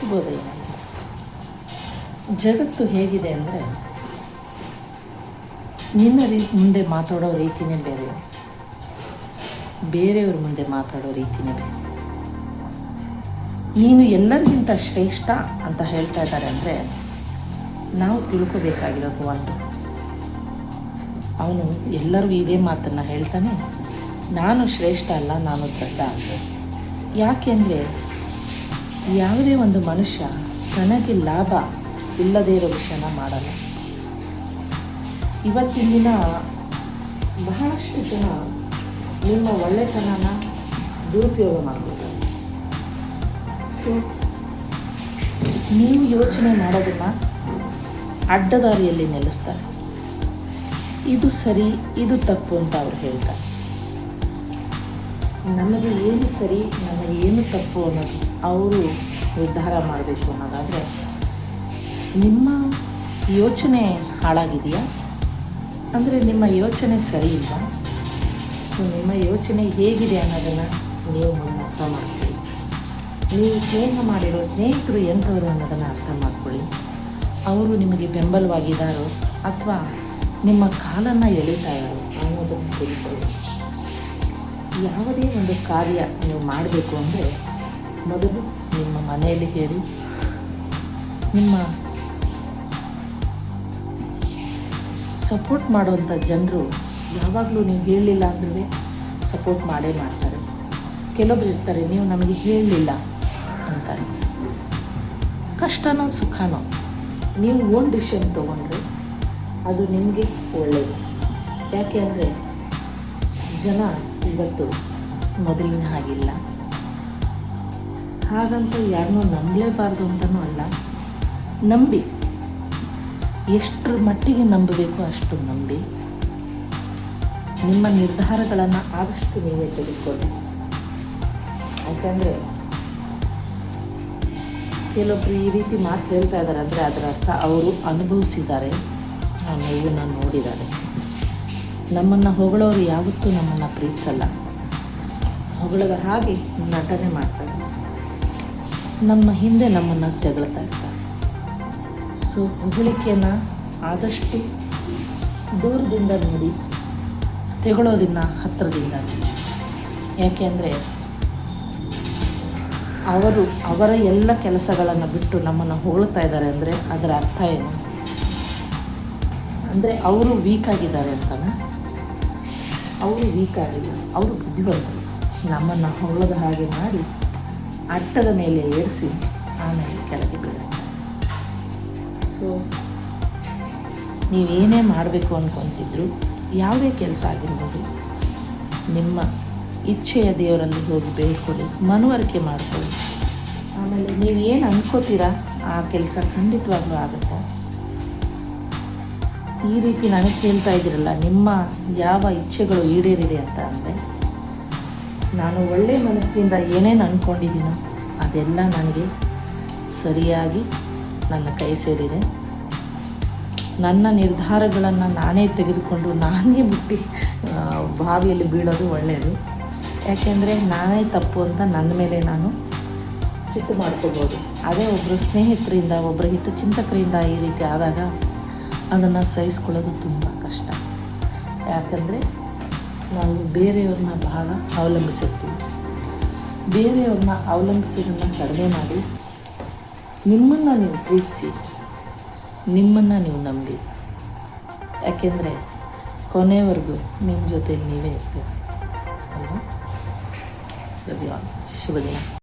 ಶುಭೋದಯ ಜಗತ್ತು ಹೇಗಿದೆ ಅಂದರೆ ನಿನ್ನ ರೀ ಮುಂದೆ ಮಾತಾಡೋ ರೀತಿನೇ ಬೇರೆ. ಬೇರೆಯವ್ರ ಮುಂದೆ ಮಾತಾಡೋ ರೀತಿನೇ ಬೇರೆ. ನೀನು ಎಲ್ಲರಿಗಿಂತ ಶ್ರೇಷ್ಠ ಅಂತ ಹೇಳ್ತಾ ಇದ್ದಾರೆ ಅಂದರೆ ನಾವು ತಿಳ್ಕೋಬೇಕಾಗಿರೋದು ಒಂದು ಅವನು ಎಲ್ಲರಿಗೂ ಇದೇ ಮಾತನ್ನು ಹೇಳ್ತಾನೆ, ನಾನು ಶ್ರೇಷ್ಠ ಅಲ್ಲ, ನಾನು ದೊಡ್ಡ. ಯಾಕೆಂದರೆ ಯಾವುದೇ ಒಂದು ಮನುಷ್ಯ ತನಗೆ ಲಾಭ ಇಲ್ಲದೇ ಇರೋ ವಿಷಯನ ಮಾಡಲ್ಲ. ಇವತ್ತಿನ ದಿನ ಬಹಳಷ್ಟು ಜನ ನಿಮ್ಮ ಒಳ್ಳೆತನನ ದುರುಪಯೋಗ ಮಾಡ್ಬೋದು ಸೊ ನೀವು ಯೋಚನೆ ಮಾಡೋದನ್ನು ಅಡ್ಡದಾರಿಯಲ್ಲಿ ನೆಲೆಸ್ತಾರೆ ಇದು ಸರಿ, ಇದು ತಪ್ಪು ಅಂತ ಅವ್ರು ಹೇಳ್ತಾರೆ. ನಮಗೆ ಏನು ಸರಿ, ನಮಗೆ ಏನು ತಪ್ಪು ಅನ್ನೋದು ಅವರು ನಿರ್ಧಾರ ಮಾಡಬೇಕು ಅನ್ನೋದಾದರೆ, ನಿಮ್ಮ ಯೋಚನೆ ಹಾಳಾಗಿದೆಯಾ? ಅಂದರೆ ನಿಮ್ಮ ಯೋಚನೆ ಸರಿ ಇಲ್ಲ. ಸೊ ನಿಮ್ಮ ಯೋಚನೆ ಹೇಗಿದೆ ಅನ್ನೋದನ್ನು ನೀವು ಮುಂದೆ ಅರ್ಥ ಮಾಡ್ಕೊಳ್ಳಿ. ನೀವು ಸ್ನೇಹ ಮಾಡಿರೋ ಸ್ನೇಹಿತರು ಎಂಥವರು ಅನ್ನೋದನ್ನು ಅರ್ಥ ಮಾಡ್ಕೊಳ್ಳಿ. ಅವರು ನಿಮಗೆ ಬೆಂಬಲವಾಗಿದ್ದಾರೋ ಅಥವಾ ನಿಮ್ಮ ಕಾಲನ್ನು ಎಳಿತಾ ಇರೋ ಅನ್ನೋದನ್ನು ತಿಳ್ಕೊಳ್ಳಿ. ಯಾವುದೇ ಒಂದು ಕಾರ್ಯ ನೀವು ಮಾಡಬೇಕು ಅಂದರೆ ಮೊದಲು ನಿಮ್ಮ ಮನೆಯಲ್ಲಿ ಕೇಳಿ. ನಿಮ್ಮ ಸಪೋರ್ಟ್ ಮಾಡುವಂಥ ಜನರು ಯಾವಾಗಲೂ ನೀವು ಹೇಳಲಿಲ್ಲ ಅಂದ್ರೂ ಸಪೋರ್ಟ್ ಮಾಡೇ ಮಾಡ್ತಾರೆ. ಕೆಲವೊಬ್ರು ಇರ್ತಾರೆ, ನೀವು ನಮಗೆ ಹೇಳಲಿಲ್ಲ ಅಂತಾರೆ. ಕಷ್ಟನೋ ಸುಖನೋ, ನೀವು ಓನ್ ಡಿಸಿಷನ್ ತೊಗೊಂಡ್ರೆ ಅದು ನಿಮಗೆ ಒಳ್ಳೆಯದು ಯಾಕೆ ಅಂದರೆ ಜನ ಇವತ್ತು ಮೊದಲಿನ ಹಾಗಿಲ್ಲ. ಹಾಗಂತ ಯಾರನ್ನೂ ನಂಬಲೇಬಾರ್ದು ಅಂತಲೂ ಅಲ್ಲ. ನಂಬಿ. ಎಷ್ಟರ ಮಟ್ಟಿಗೆ ನಂಬಬೇಕು ಅಷ್ಟು ನಂಬಿ. ನಿಮ್ಮ ನಿರ್ಧಾರಗಳನ್ನು ಆದಷ್ಟು ನೀವೇ ತೆಗೆದುಕೊಳ್ಳಿ. ಯಾಕಂದರೆ ಕೆಲವೊಬ್ಬರು ಈ ರೀತಿ ಮಾತು ಹೇಳ್ತಾ ಇದ್ದಾರೆ ಅಂದರೆ ಅದರ ಅರ್ಥ ಅವರು ಅನುಭವಿಸಿದ್ದಾರೆ, ನಾನು ನೋವನ್ನು ನೋಡಿದ್ದಾರೆ. ನಮ್ಮನ್ನು ಹೊಗಳೋರು ಯಾವತ್ತೂ ನಮ್ಮನ್ನು ಪ್ರೀತಿಸಲ್ಲ. ಹೊಗಳದ ಹಾಗೆ ನಟನೆ ಮಾಡ್ತಾರೆ. ನಮ್ಮ ಹಿಂದೆ ನಮ್ಮನ್ನು ತೆಗಳ್ತಾ ಇರ್ತಾರೆ. ಸೊ ಹೊಗಳಿಕೆಯನ್ನು ಆದಷ್ಟು ದೂರದಿಂದ ನೋಡಿ ತೆಗೊಳ್ಳೋದನ್ನು ಹತ್ತಿರದಿಂದ ಯಾಕೆಂದರೆ ಅವರು ಅವರ ಎಲ್ಲ ಕೆಲಸಗಳನ್ನು ಬಿಟ್ಟು ನಮ್ಮನ್ನು ಹೊಗಳ್ತಾ ಇದ್ದಾರೆ ಅಂದರೆ ಅದರ ಅರ್ಥ ಏನು? ಅಂದರೆ ಅವರು ವೀಕ್ ಆಗಿದ್ದಾರೆ ಅಂತಾನೆ? ಅವರು ವೀಕ್ ಆಗಿಲ್ಲ. ಅವರು ಬುದ್ಧಿವಂತರು. ನಮ್ಮನ್ನು ಹೊಗಳದ ಹಾಗೆ ಮಾಡಿ ಅಟ್ಟದ ಮೇಲೆ ಏರಿಸಿ ಆಮೇಲೆ ಕೆಳಗೆ ಬೀಳಿಸ್ತಾರೆ ಸೊ ನೀವೇನೇ ಮಾಡಬೇಕು ಅಂದ್ಕೊತಿದ್ರು ಯಾವುದೇ ಕೆಲಸ ಆಗಿರ್ಬೋದು, ನಿಮ್ಮ ಇಚ್ಛೆಯ ದೇವರಲ್ಲಿ ಹೋಗಿ ಬೇಡ್ಕೊಳ್ಳಿ, ಮನವರಿಕೆ ಮಾಡಿಕೊಳ್ಳಿ. ಆಮೇಲೆ ನೀವು ಏನು ಅನ್ಕೋತೀರಾ ಆ ಕೆಲಸ ಖಂಡಿತವಾಗ್ಲೂ ಆಗುತ್ತೆ. ಈ ರೀತಿ ನನಗೆ ಕೇಳ್ತಾ ಇದ್ದೀರಲ್ಲ, ನಿಮ್ಮ ಯಾವ ಇಚ್ಛೆಗಳು ಈಡೇರಿದೆ ಅಂತ ಅಂದರೆ ನಾನು ಒಳ್ಳೆ ಮನಸ್ಸಿನಿಂದ ಏನೇನು ಅಂದ್ಕೊಂಡಿದ್ದೀನೋ ಅದೆಲ್ಲ ನನಗೆ ಸರಿಯಾಗಿ ನನ್ನ ಕೈ ಸೇರಿದೆ. ನನ್ನ ನಿರ್ಧಾರಗಳನ್ನು ನಾನೇ ತೆಗೆದುಕೊಂಡು ನಾನೇ ಮುಟ್ಟಿ ಆ, ಬಾವಿಯಲ್ಲಿ ಬೀಳೋದು ಒಳ್ಳೆಯದು. ಯಾಕೆಂದರೆ ನಾನೇ ತಪ್ಪು ಅಂತ ನನ್ನ ಮೇಲೆ ನಾನು ಸಿಟ್ಟು ಮಾಡ್ಕೋಬೋದು. ಅದೇ ಒಬ್ಬರು ಸ್ನೇಹಿತರಿಂದ ಒಬ್ಬರ ಹಿತಚಿಂತಕರಿಂದ ಈ ರೀತಿ ಆದಾಗ ಅದನ್ನು ಸಹಿಸ್ಕೊಳ್ಳೋದು ತುಂಬ ಕಷ್ಟ. ಯಾಕಂದರೆ ನಾವು ಬೇರೆಯವ್ರನ್ನ ಬಹಳ ಅವಲಂಬಿಸಿರ್ತೀವಿ ಬೇರೆಯವ್ರನ್ನ ಅವಲಂಬಿಸೋದನ್ನು ಕಡಿಮೆ ಮಾಡಿ. ನಿಮ್ಮನ್ನು ನೀವು ಪ್ರೀತಿಸಿ. ನಿಮ್ಮನ್ನು ನೀವು ನಂಬಿ. ಯಾಕೆಂದರೆ ಕೊನೆವರೆಗೂ ನಿಮ್ಮ ಜೊತೆ ನೀವೇ ಇರ್ತೀರ. ಅಲ್ವಾ? ಶುಭ ದಿನ